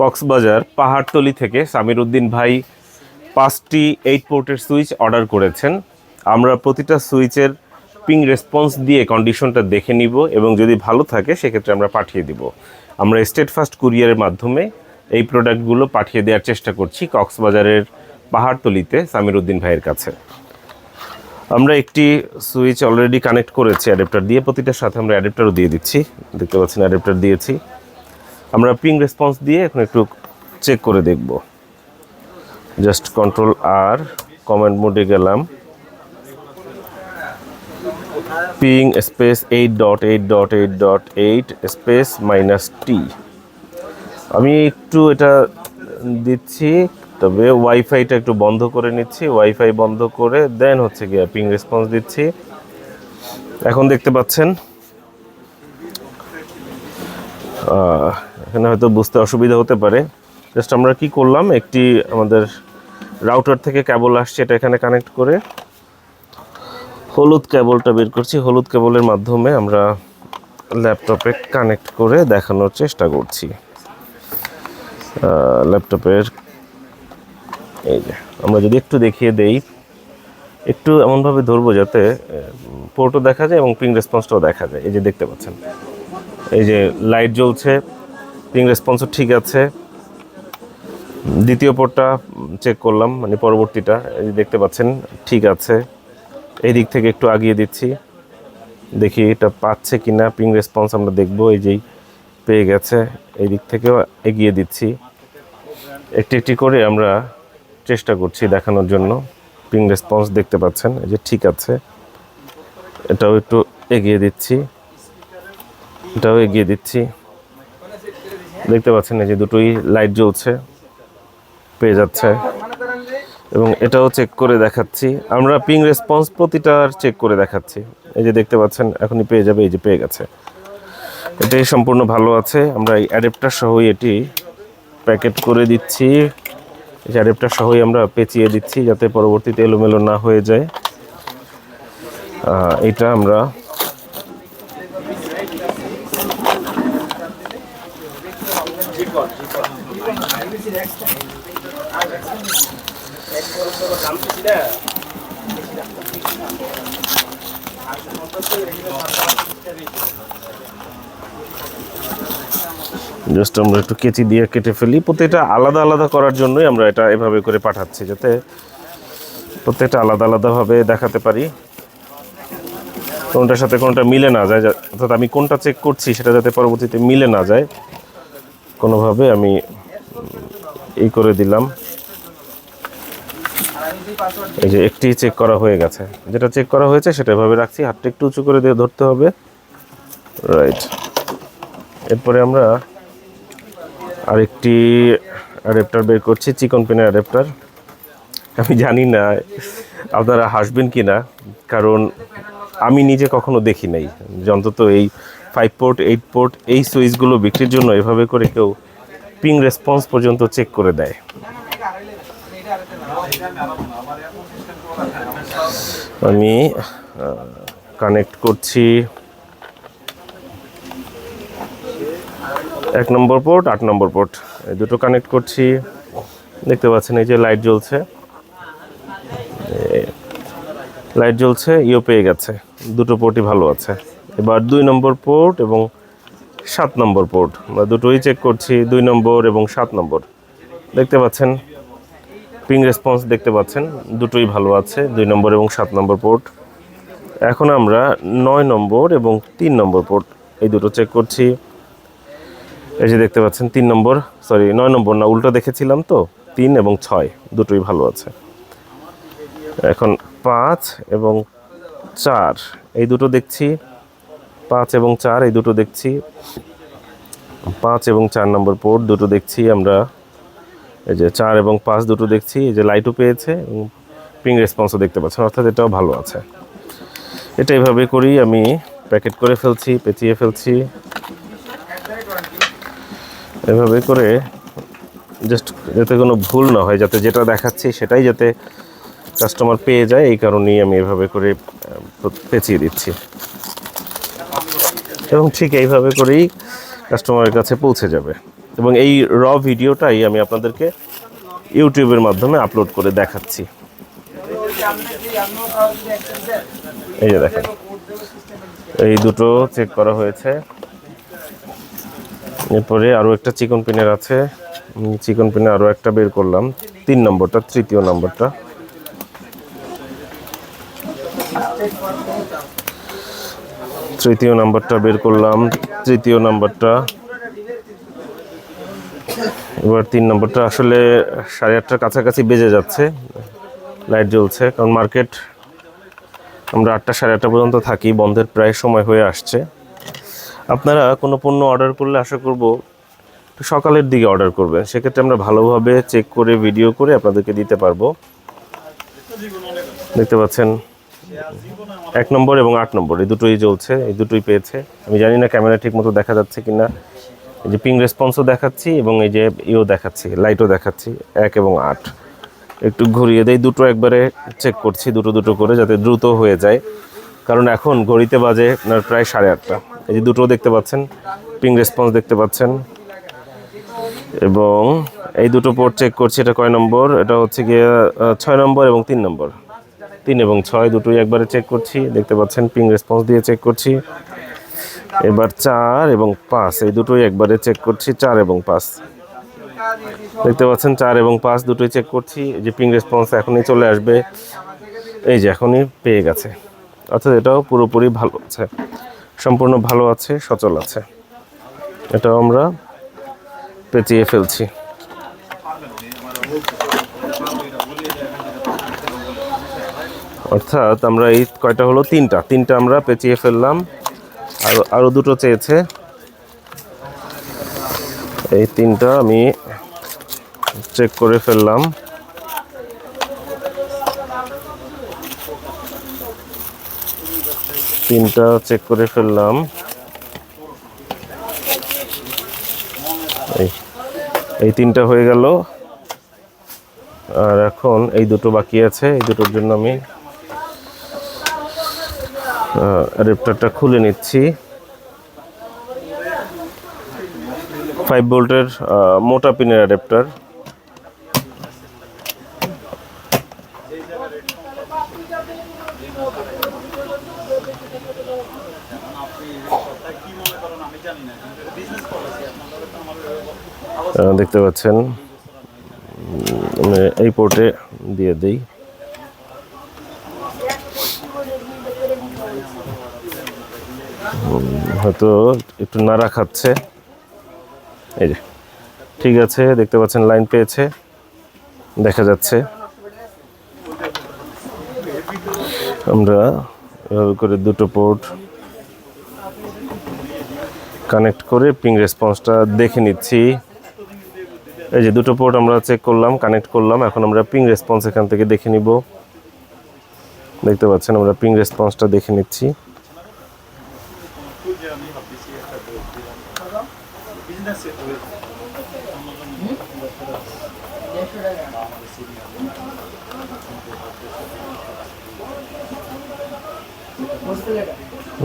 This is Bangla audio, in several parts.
কক্সবাজার পাহাড়তলি থেকে সামির উদ্দিন ভাই পাঁচটি এইট পোর্টের সুইচ অর্ডার করেছেন। আমরা প্রতিটা সুইচের পিং রেসপন্স দিয়ে কন্ডিশনটা দেখে নিব এবং যদি ভালো থাকে, সেক্ষেত্রে আমরা পাঠিয়ে দিব। আমরা স্টেট ফাস্ট কুরিয়ারের মাধ্যমে এই প্রোডাক্টগুলো পাঠিয়ে দেওয়ার চেষ্টা করছি কক্সবাজারের পাহাড়তলিতে সামির উদ্দিন ভাইয়ের কাছে। আমরা একটি সুইচ অলরেডি কানেক্ট করেছি অ্যাডাপ্টার দিয়ে। প্রতিটার সাথে আমরা অ্যাডাপ্টারও দিয়ে দিচ্ছি। দেখতে পাচ্ছেন অ্যাডাপ্টার দিয়েছি। আমরা পিং রেসপন্স দিয়ে এখন একটু চেক করে দেখব। জাস্ট কন্ট্রোল আর কমেন্ট মোডে গেলাম। Ping space eight dot eight dot eight dot eight space minus T আমি একটু এটা দিচ্ছি, তবে ওয়াইফাইটা একটু বন্ধ করে নিচ্ছি। ওয়াইফাই বন্ধ করে দেন হচ্ছে গিয়ে পিং রেসপন্স দিচ্ছি। এখন দেখতে পাচ্ছেন এখানে হয়তো বুঝতে অসুবিধা হতে পারে। জাস্ট আমরা কি করলাম, একটি আমাদের রাউটার থেকে কেবল আসছে, এটা এখানে কানেক্ট করে হলুদ কেবলটা বের করছি। হলুদ কেবলের মাধ্যমে আমরা ল্যাপটপে কানেক্ট করে দেখানোর চেষ্টা করছি। ল্যাপটপের এই যে, আমরা যদি একটু দেখিয়ে দেই, একটু এমনভাবে ধরবো যাতে পোর্টও দেখা যায় এবং পিং রেসপন্সটাও দেখা যায়। এই যে দেখতে পাচ্ছেন। এই যে লাইট জ্বলছে। পিং রেসপন্সও ঠিক আছে। দ্বিতীয় পোর্টটা চেক করলাম মানে পরবর্তীটা দেখতে পাচ্ছেন, ঠিক আছে। এই দিক থেকে একটু আগিয়ে দিচ্ছি। দেখি এটা পাচ্ছে কি না পিং রেসপন্স আমরা দেখব, এই যেই পেয়ে গেছে, এই দিক থেকেও এগিয়ে দিচ্ছি। একটি একটি করে আমরা চেষ্টা করছি দেখানোর জন্য। পিং রেসপন্স দেখতে পাচ্ছেন, এই যে ঠিক আছে। এটাও একটু এগিয়ে দিচ্ছি, এটাও এগিয়ে দিচ্ছি। দেখতে পাচ্ছেন এই যে দুটোই লাইট জ্বলছে, পেয়ে যাচ্ছে। এবং এটাও চেক করে দেখাচ্ছি। আমরা পিং রেসপন্স প্রতিটার চেক করে দেখাচ্ছি। এই যে দেখতে পাচ্ছেন, এখনই পেয়ে যাবে, এই যে পেয়ে গেছে। এটাই সম্পূর্ণ ভালো আছে। আমরা এই অ্যাডাপ্টার সহই এটি প্যাকেট করে দিচ্ছি। এই যে অ্যাডাপ্টার সহই আমরা পেঁচিয়ে দিচ্ছি যাতে পরবর্তীতে এলোমেলো না হয়ে যায়। এটা আমরা জাস্ট আমরা একটু কেচি দিয়ে কেটে ফেলি। প্রত্যেকটা আলাদা আলাদা করার জন্যই আমরা এটা এভাবে করে পাঠাচ্ছি, যাতে প্রত্যেকটা আলাদা আলাদাভাবে দেখাতে পারি। কোনটার সাথে কোনটা মিলে না যায় অর্থাৎ আমি কোনটা চেক করছি সেটা যাতে পরবর্তীতে মিলে না যায়, কোনোভাবে আমি এই করে দিলাম। এই যে একটি চেক করা হয়ে গেছে। যেটা চেক করা হয়েছে, সেটা এভাবে রাখছি। হাতটা একটু উঁচু করে দিয়ে ধরতে হবে। রাইট এরপরে আমরা আরেকটি অ্যাডাপ্টার বের করছি, চিকন পেনের অ্যাডাপ্টার আমি জানি না আপনারা হাসবেন কি না, কারণ আমি নিজে কখনো দেখি নাই। অন্তত এই ফাইভ পোর্ট এইট পোর্ট এই সুইচগুলো বিক্রির জন্য এভাবে করে কেউ পিং রেসপন্স পর্যন্ত চেক করে দেয়। আমি কানেক্ট করছি। এক নম্বর পোর্ট আট নম্বর পোর্ট এই দুটো কানেক্ট করছি। দেখতে পাচ্ছেন, এই যে লাইট জ্বলছে। লাইট জ্বলছে, ইও পেয়ে গেছে। দুটো পোর্টই ভালো আছে। এবার দুই নম্বর পোর্ট এবং সাত নম্বর পোর্ট আমরা দুটোই চেক করছি, দুই নম্বর এবং সাত নম্বর। দেখতে পাচ্ছেন পিং রেসপন্স দেখতে পাচ্ছেন। দুটোই ভালো আছে, দুই নম্বর এবং সাত নম্বর পোর্ট এখন আমরা নয় নম্বর এবং তিন নম্বর পোর্ট এই দুটো চেক করছি। এই যে দেখতে পাচ্ছেন, তিন নম্বর সরি নয় নম্বর না, উল্টো দেখেছিলাম তো, তিন এবং ছয়, দুটোই ভালো আছে। এখন পাঁচ এবং চার, এই দুটো দেখছি। পাঁচ এবং চার, এই দুটো দেখছি। পাঁচ এবং চার নম্বর পোর্ট দুটো দেখছি আমরা। এই যে চার এবং পাঁচ দুটো দেখছি, এই যে লাইটও পেয়েছে এবং পিং রেসপন্সও দেখতে পাচ্ছেন, অর্থাৎ এটাও ভালো আছে। এটা এভাবে করেই আমি প্যাকেট করে ফেলছি, পেঁচিয়ে ফেলছি। এভাবে করে জাস্ট যাতে কোনো ভুল না হয়, যাতে যেটা দেখাচ্ছি সেটাই যাতে কাস্টমার পেয়ে যায়, এই কারণেই আমি এভাবে করে পেঁচিয়ে দিচ্ছি। এবং ঠিক এইভাবে করেই কাস্টমারের কাছে পৌঁছে যাবে। এবং এই র ভিডিওটাই আমি আপনাদেরকে ইউটিউবের মাধ্যমে আপলোড করে দেখাচ্ছি। এই যে দেখেন, এই দুটো চেক করা হয়েছে। এরপরে আরও একটা চিকন পিনের আছে। চিকন পিনে আরও একটা বের করলাম। তিন নম্বরটা, তৃতীয় নম্বরটা। তৃতীয় নাম্বারটা বের করলাম। তৃতীয় নাম্বারটা এবার তিন নম্বরটা আসলে সাড়ে আটটার কাছাকাছি বেজে যাচ্ছে। লাইট জ্বলছে, কারণ মার্কেট আমরা আটটা সাড়ে আটটা পর্যন্ত থাকি, বন্ধের প্রায় সময় হয়ে আসছে। আপনারা কোনো পণ্য অর্ডার করলে আশা করব সকালের দিকে অর্ডার করবেন। সেক্ষেত্রে আমরা ভালোভাবে চেক করে ভিডিও করে আপনাদেরকে দিতে পারব। দেখতে পাচ্ছেন, এক নম্বর এবং আট নম্বর, এই দুটোই জ্বলছে, এই দুটোই পেয়েছে। আমি জানি না ক্যামেরা ঠিক মতো দেখা যাচ্ছে কিনা। এই যে পিং রেসপন্সও দেখাচ্ছি এবং এই যে ইও দেখাচ্ছি লাইটও দেখাচ্ছি, এক এবং আট। একটু ঘুরিয়ে দেই, দুটো একবারে চেক করছি, দুটো দুটো করে যাতে দ্রুত হয়ে যায়। কারণ এখন ঘড়িতে বাজে আপনার প্রায় সাড়ে আটটা। এই যে দুটো দেখতে পাচ্ছেন পিং রেসপন্স দেখতে পাচ্ছেন। এবং এই দুটো পোর্ট চেক করছি, এটা কয় নম্বর? এটা হচ্ছে গিয়ে ছয় নম্বর এবং তিন নম্বর। তিন এবং ছয় দুটোই একবারে চেক করছি, দেখতে পাচ্ছেন পিং রেসপন্স দিয়ে চেক করছি। এবার চার এবং পাঁচ, এই দুটোই একবারে চেক করছি, চার এবং পাঁচ। দেখতে পাচ্ছেন, চার এবং পাঁচ দুটোই চেক করছি যে পিং রেসপন্স এখনই চলে আসবে, এই যে এখনই পেয়ে গেছে। অর্থাৎ এটাও পুরোপুরি ভালো আছে, সম্পূর্ণ ভালো আছে, সচল আছে। এটাও আমরা পেঁচিয়ে ফেলছি। অর্থাৎ আমরা এই কয়টা হলো? তিনটা। তিনটা আমরা পেঁচিয়ে ফেললাম। আর আরও দুটো চেয়েছে। এই তিনটা আমি চেক করে ফেললাম। তিনটা চেক করে ফেললাম। এই এই তিনটা হয়ে গেল। আর এখন এই দুটো বাকি আছে, এই দুটোর জন্য আমি অ্যাডাপ্টারটা খুলে নিচ্ছি। ফাইভ ভোল্টের মোটা পিনের অ্যাডাপ্টার দেখতে পাচ্ছেন। এই পোর্টে দিয়ে দিই। হয়তো একটু নাড়া খাচ্ছে। এই যে, ঠিক আছে, দেখতে পাচ্ছেন, লাইন পেয়েছে। দেখা যাচ্ছে। আমরা এভাবে করে দুটো পোর্ট কানেক্ট করে পিং রেসপন্সটা দেখে নিচ্ছি। এই যে, দুটো পোর্ট আমরা চেক করলাম, কানেক্ট করলাম। এখন আমরা পিং রেসপন্স এখান থেকে দেখে নিব। দেখতে পাচ্ছেন, আমরা পিং রেসপন্সটা দেখে নিচ্ছি।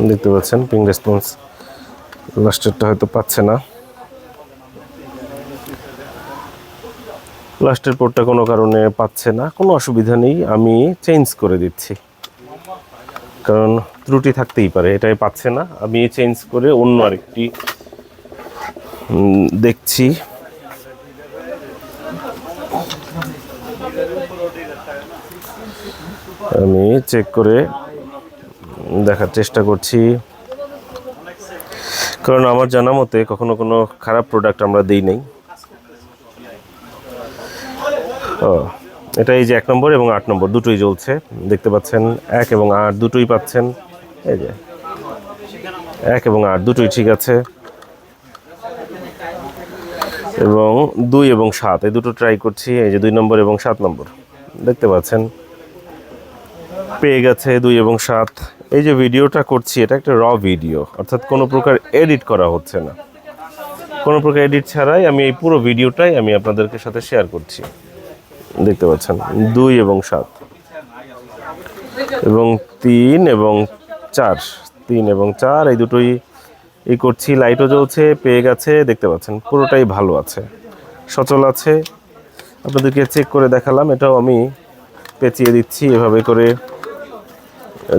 দেখতে পাচ্ছেন পিং রেসপন্স লাস্টেরটা হয়তো পাচ্ছে না। লাস্টের পোর্টটা কোনো কারণে পাচ্ছে না, কোনো অসুবিধা নেই, আমি চেঞ্জ করে দিচ্ছি। কারণ ত্রুটি থাকতেই পারে, এটাই পাচ্ছে না, আমি চেঞ্জ করে অন্য আরেকটি দেখছি। আমি চেক করে দেখার চেষ্টা করছি। কারণ আমার জানা মতে কখনো কোনো খারাপ প্রোডাক্ট আমরা দিই নাই। ও, এটা এই যে এক নম্বর এবং আট নম্বর, দুটোই জ্বলছে। দেখতে পাচ্ছেন, এক এবং আট দুটোই পাচ্ছেন। এই যে, এক এবং আট দুটোই ঠিক আছে। এবং দুই এবং সাত, এই দুটো ট্রাই করছি, এই যে দুই নম্বর এবং সাত নম্বর। দেখতে পাচ্ছেন পেয়ে গেছে দুই এবং সাত। এই যে ভিডিওটা করছি, এটা একটা র ভিডিও অর্থাৎ কোনো প্রকার এডিট করা হচ্ছে না। কোনো প্রকার এডিট ছাড়াই আমি এই পুরো ভিডিওটাই আমি আপনাদেরকে সাথে শেয়ার করছি। দেখতে পাচ্ছেন, দুই এবং সাত। এবং তিন এবং চার, তিন এবং চার, এই দুটোই এই করছি লাইটও জ্বলছে, পেয়ে গেছে, দেখতে পাচ্ছেন, পুরোটাই ভালো আছে, সচল আছে। আপনাদেরকে চেক করে দেখালাম, এটাও আমি পেঁচিয়ে দিচ্ছি, এভাবে করে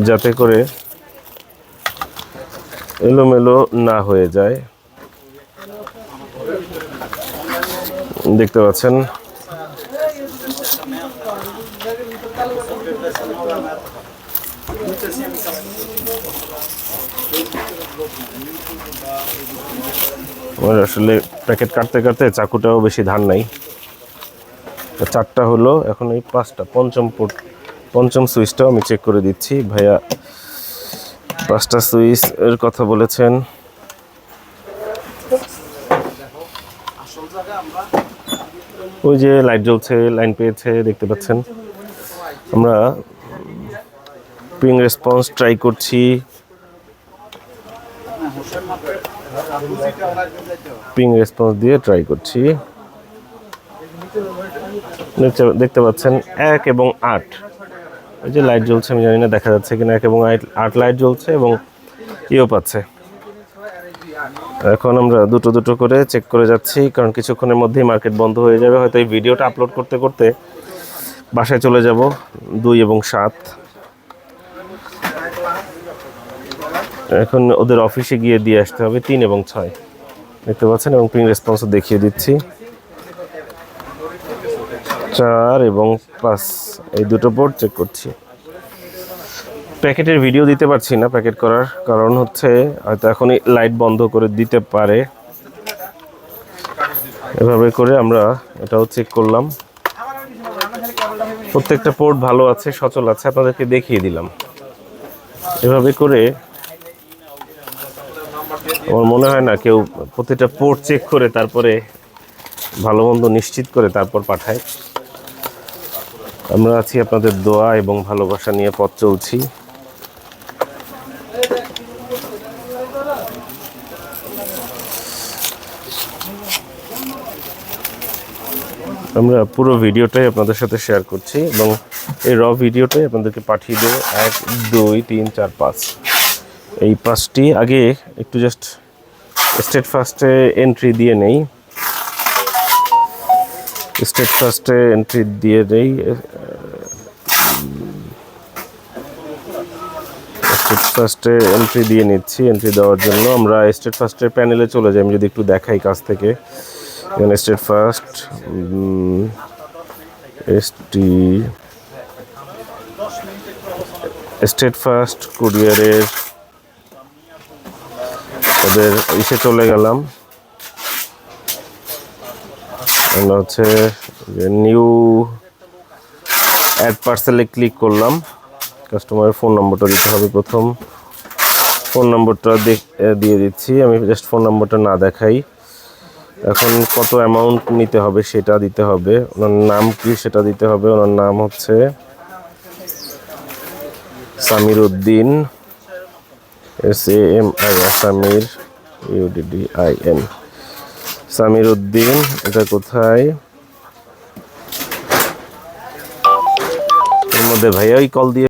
যাতে করে এলোমেলো না হয়ে যায়। দেখতে পাচ্ছেন। আসলে প্যাকেট কাটতে কাটতে চাকুটাও বেশি ধান নাই। চারটা হলো, এখন এই পাঁচটা, পঞ্চম পঞ্চম সুইচটাও আমি চেক করে দিচ্ছি। ভাইয়া পাঁচটা সুইচ এর কথা বলেছেন। ওই যে লাইট জ্বলছে লাইন পেয়েছে, দেখতে পাচ্ছেন। আমরা পিং রেসপন্স ট্রাই করছি। পিং রেসপন্স দিয়ে ট্রাই করছি। দেখতে- পাচ্ছেন, এক এবং আট। ওই যে লাইট জ্বলছে, আমি জানি না দেখা যাচ্ছে কিনা এবং আট লাইট জ্বলছে এবং ইও পাচ্ছে। এখন আমরা দুটো দুটো করে চেক করে যাচ্ছি, কারণ কিছুক্ষণের মধ্যেই মার্কেট বন্ধ হয়ে যাবে। হয়তো এই ভিডিওটা আপলোড করতে করতে বাসায় চলে যাব, দুই এবং সাত। এখন ওদের অফিসে গিয়ে দিয়ে আসতে হবে, তিন এবং ছয়। দেখতে পাচ্ছেন, এবং পিং রেসপন্সও দেখিয়ে দিচ্ছি। চার এবং পাঁচ এই দুটো বোর্ড চেক করছি। প্যাকেটের ভিডিও দিতে পারছি না প্যাকেট করার, কারণ হচ্ছে হয়তো এখনই লাইট বন্ধ করে দিতে পারে। এভাবে করে আমরা এটাও চেক করলাম। প্রত্যেকটা পোর্ট ভালো আছে, সচল আছে, আপনাদেরকে দেখিয়ে দিলাম। এভাবে করে আমার মনে হয় না কেউ প্রতিটা পোর্ট চেক করে তারপরে ভালো মন্দ নিশ্চিত করে তারপর পাঠায়। আমরা আছি আপনাদের দোয়া এবং ভালোবাসা নিয়ে পথ চলছি। আমরা পুরো ভিডিওটাই আপনাদের সাথে শেয়ার করছি এবং এই র ভিডিওটাই আপনাদেরকে পাঠিয়ে দেবো। এক, দুই, তিন, চার, পাঁচ। এই পাঁচটি আগে একটু জাস্ট স্টেট ফার্স্টে এন্ট্রি দিয়ে নেই। স্টেট ফার্স্টে এন্ট্রি দিয়ে নেই স্টেট ফার্স্টে এন্ট্রি দিয়ে নিচ্ছি, এন্ট্রি দেওয়ার জন্য। আমরা স্টেট ফার্স্টের প্যানেলে চলে যাই, আমি যদি একটু দেখাই কাছ থেকে। এখানে state first ST, state first কুরিয়ারের, ওদের ইসে চলে গেলাম। আমরা হচ্ছে নিউ অ্যাড পার্সেলে ক্লিক করলাম। কাস্টমারের ফোন নম্বরটা দিতে হবে প্রথম। ফোন নম্বরটা দিয়ে দিচ্ছি। আমি জাস্ট ফোন নম্বরটা না দেখাই। এখন কত অ্যামাউন্ট নিতে হবে সেটা দিতে হবে। ওনার নাম কি সেটা দিতে হবে। ওনার নাম হচ্ছে Samir Uddin S A M I Samir UDD I N Samir Uddin এটা কোথায়? এর মধ্যে ভাইয়াই কল দিয়ে